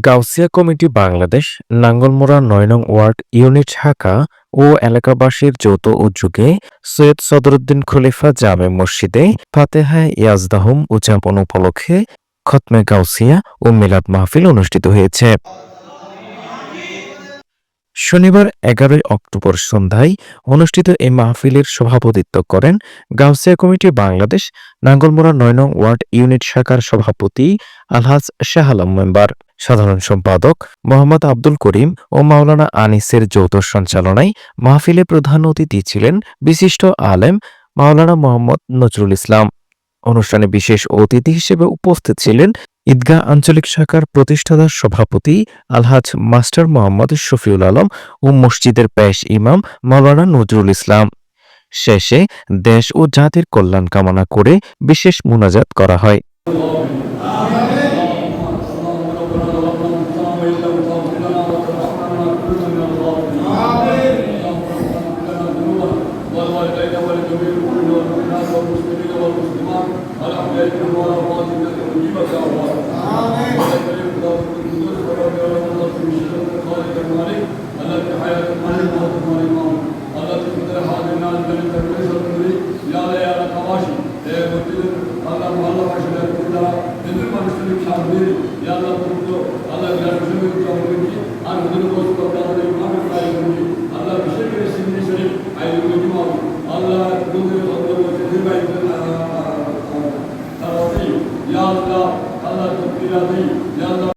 Gausia committee Bangladesh, Nangalmora নয় নং word, unit Dhaka ও এলাকাবাসীর যৌথ উদ্যোগে সৈয়দ সদরুদ্দিন খলিফা জামে মসজিদে ফাতেহায় ইয়াজদাহম উদযাপন উপলক্ষে খতমে গাউসিয়া ও মিলাদ মাহফিল অনুষ্ঠিত হয়েছে। শনিবার এগারোই অক্টোবর সন্ধ্যায় অনুষ্ঠিত এই মাহফিলের সভাপতিত্ব করেন গাউসিয়া কমিটি বাংলাদেশ, নাঙ্গলমোড়া নয় নং ওয়ার্ড ইউনিট শাখার সভাপতি আলহাজ শাহ আলম মেম্বার। সাধারণ সম্পাদক মোহাম্মদ আব্দুল করিম ও মাওলানা আনিসের যৌথ সঞ্চালনায় মাহফিলে প্রধান অতিথি ছিলেন বিশিষ্ট আলেম মাওলানা মোহাম্মদ নজরুল ইসলাম। অনুষ্ঠানে বিশেষ অতিথি হিসেবে উপস্থিত ছিলেন ঈদগাহ আঞ্চলিক শাখার প্রতিষ্ঠাতা সভাপতি আলহাজ মাস্টার মোহাম্মদ শফিউল আলম ও মসজিদের পেশ ইমাম মাওলানা নজরুল ইসলাম। শেষে দেশ ও জাতির কল্যাণ কামনা করে বিশেষ মোনাজাত করা হয়। والدين ولجميع المؤمنين والمؤمنات والمسلمين والمسلمات على أولادهم وعلى أمواتهم أن يجيب دعوات. آمين. ويكرم الله في القدس ورب الله في الشر خالد المالك التي حياة المالك موت المالك التي فتحها بالنار الملك ليس الملك يا ليا كواشي يا مدير الله الله عشان يقول لها تدري ما نستلم شعبين يا الله الله يرحمك Ya Allah, Allah tebdil adayım. Ya Allah.